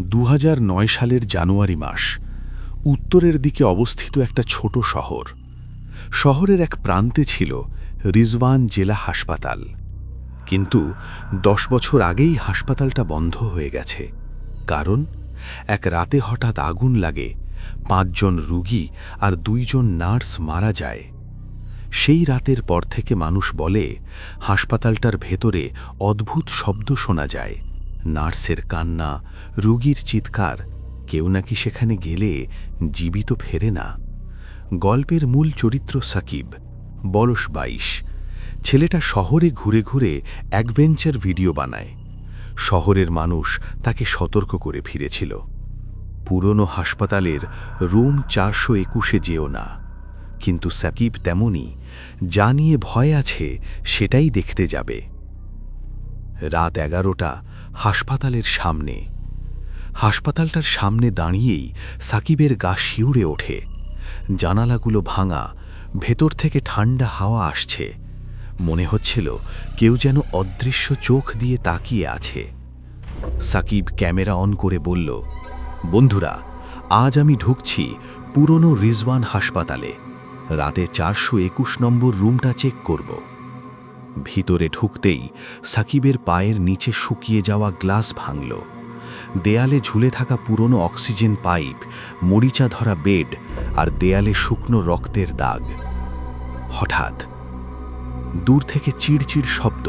দু হাজার নয় সালের জানুয়ারি মাস, উত্তরের দিকে অবস্থিত একটা ছোট শহর। শহরের এক প্রান্তে ছিল রিজওয়ান জেলা হাসপাতাল। কিন্তু দশ বছর আগেই হাসপাতালটা বন্ধ হয়ে গেছে। কারণ, এক রাতে হঠাৎ আগুন লাগে, পাঁচজন রুগী আর দুইজন নার্স মারা যায়। সেই রাতের পর থেকে মানুষ বলে, হাসপাতালটার ভেতরে অদ্ভুত শব্দ শোনা যায়। নার্সের কান্না, রুগীর চিৎকার, কেউ নাকি সেখানে গেলে জীবিত ফেরে না। গল্পের মূল চরিত্র সাকিব বয়স বাইশ। ছেলেটা শহরে ঘুরে ঘুরে অ্যাডভেঞ্চার ভিডিও বানায়। শহরের মানুষ তাকে সতর্ক করে ফিরেছিল। পুরনো হাসপাতালের রুম চারশো একুশে যেও না। কিন্তু সাকিব তেমনই যা নিয়ে ভয় আছে সেটাই দেখতে যাবে। রাত এগারোটা হাসপাতালের সামনে। হাসপাতালটার সামনে দাঁড়িয়েই সাকিবের গা শিউরে ওঠে। জানালাগুলো ভাঙা, ভেতর থেকে ঠান্ডা হাওয়া আসছে। মনে হচ্ছিল কেউ যেন অদৃশ্য চোখ দিয়ে তাকিয়ে আছে। সাকিব ক্যামেরা অন করে বলল, বন্ধুরা, আজ আমি ঢুকছি পুরনো রিজওয়ান হাসপাতালে। রাতে চারশো একুশ নম্বর রুমটা চেক করব। ভিতরে ঢুকতেই সাকিবের পায়ের নিচে শুকিয়ে যাওয়া গ্লাস ভাঙল। দেয়ালে ঝুলে থাকা পুরনো অক্সিজেন পাইপ মরিচা ধরা বেড আর দেয়ালে শুকনো রক্তের দাগ। হঠাৎ দূর থেকে চিড়চিড় শব্দ,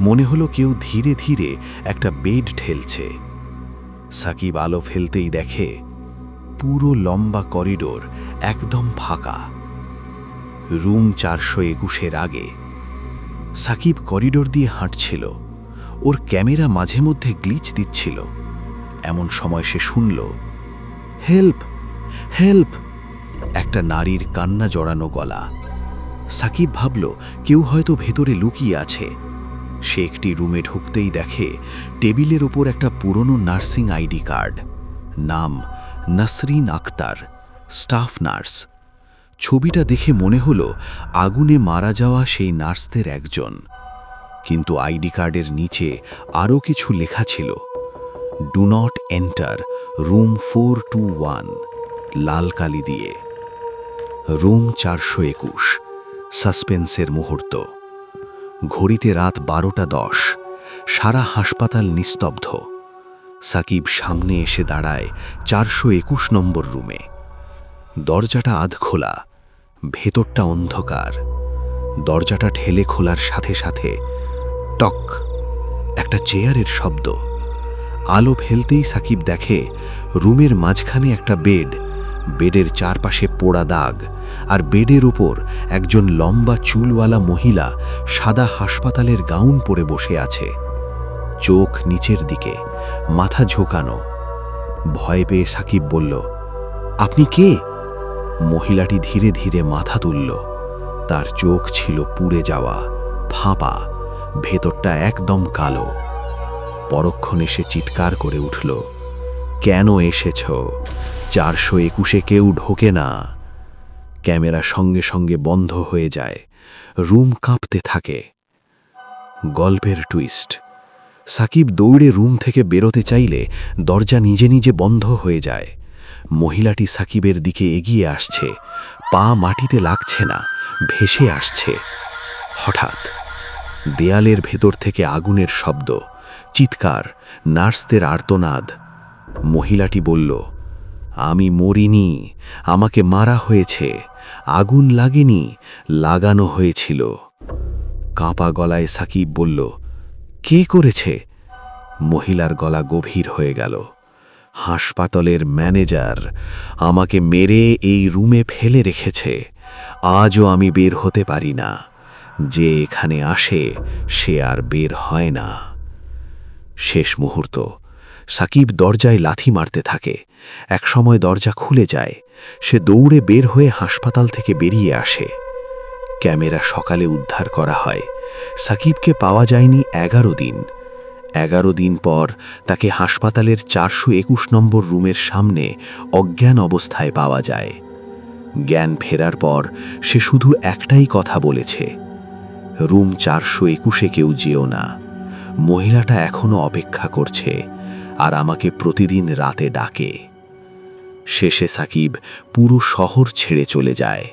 মনে হলো কেউ ধীরে ধীরে একটা বেড ঠেলছে। সাকিব আলো ফেলতেই দেখে পুরো লম্বা করিডোর একদম ফাঁকা। রুম চারশো একুশের আগে সাকিব করিডোর দিয়ে হাঁটছিল। ওর ক্যামেরা মাঝে মধ্যে গ্লিচ দিচ্ছিল। এমন সময় সে শুনল, হেল্প হেল্প! একটা নারীর কান্না জড়ানো গলা। সাকিব ভাবল, কেউ হয়তো ভেতরে লুকিয়ে আছে। সে একটি রুমে ঢুকতেই দেখে টেবিলের ওপর একটা পুরনো নার্সিং আইডি কার্ড। নাম, নাসরিন আক্তার স্টাফ নার্স। ছবিটা দেখে মনে হলো আগুনে মারা যাওয়া সেই নার্সদের একজন। কিন্তু আইডি কার্ডের নিচে আরও কিছু লেখা ছিল। Do not enter room four two one লাল কালি দিয়ে। রুম চারশো একুশ, সাসপেন্সের মুহূর্ত। ঘড়িতে রাত বারোটা দশ, সারা হাসপাতাল নিস্তব্ধ। সাকিব সামনে এসে দাঁড়ায় চারশো একুশ নম্বর রুমে। দরজাটা আধ খোলা ভেতরটা অন্ধকার। দরজাটা ঠেলে খোলার সাথে সাথে টক, একটা চেয়ারের শব্দ। আলো ফেলতেই সাকিব দেখে রুমের মাঝখানে একটা বেড, বেডের চারপাশে পোড়া দাগ আর বেডের ওপর একজন লম্বা চুলওয়ালা মহিলা সাদা হাসপাতালের গাউন পরে বসে আছে। চোখ নিচের দিকে, মাথা ঝোকানো। ভয় পেয়ে সাকিব বলল, আপনি কে? মহিলাটি ধীরে ধীরে মাথা তুলল। তার চোখ ছিল পুড়ে যাওয়া, ফাঁপা, ভেতরটা একদম কালো। পরক্ষণে সে চিৎকার করে উঠল, কেন এসেছ? চারশো একুশে কেউ ঢোকে না। ক্যামেরা সঙ্গে সঙ্গে বন্ধ হয়ে যায়, রুম কাঁপতে থাকে। গল্পের টুইস্ট, সাকিব দৌড়ে রুম থেকে বেরোতে চাইলে দরজা নিজে নিজে বন্ধ হয়ে যায়। মহিলাটি সাকিবের দিকে এগিয়ে আসছে। পা মাটিতে লাগছে না, ভেসে আসছে। হঠাৎ দেয়ালের ভেতর থেকে আগুনের শব্দ, চিৎকার, নার্সদের আর্তনাদ। মহিলাটি বলল, আমি মরিনি, আমাকে মারা হয়েছে, আগুন লাগেনি, লাগানো হয়েছিল। কাঁপা গলায় সাকিব বলল, কে করেছে? মহিলার গলা গভীর হয়ে গেল। হাসপাতালের ম্যানেজার আমাকে মেরে এই রুমে ফেলে রেখেছে। আজও আমি বের হতে পারি না। যে এখানে আসে, সে আর বের হয় না। শেষ মুহূর্ত। সাকিব দরজায় লাথি মারতে থাকে। একসময় দরজা খুলে যায়। সে দৌড়ে বের হয়ে হাসপাতাল থেকে বেরিয়ে আসে। ক্যামেরা সকালে উদ্ধার করা হয়। সাকিবকে পাওয়া যায়নি এগারো দিন। এগারো দিন পর তাকে হাসপাতালের চারশো একুশ নম্বর রুমের সামনে অজ্ঞান অবস্থায় পাওয়া যায়। জ্ঞান ফেরার পর সে শুধু একটাই কথা বলেছে, রুম চারশো একুশে কেউ যেও না। মহিলাটা এখনও অপেক্ষা করছে আর আমাকে প্রতিদিন রাতে ডাকে। শেষে সাকিব পুরো শহর ছেড়ে চলে যায়।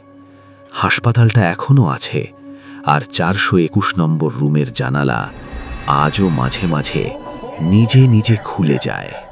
হাসপাতালটা এখনও আছে আর চারশো একুশ নম্বর রুমের জানালা আজও মাঝে মাঝে নিজে নিজে খুলে যায়।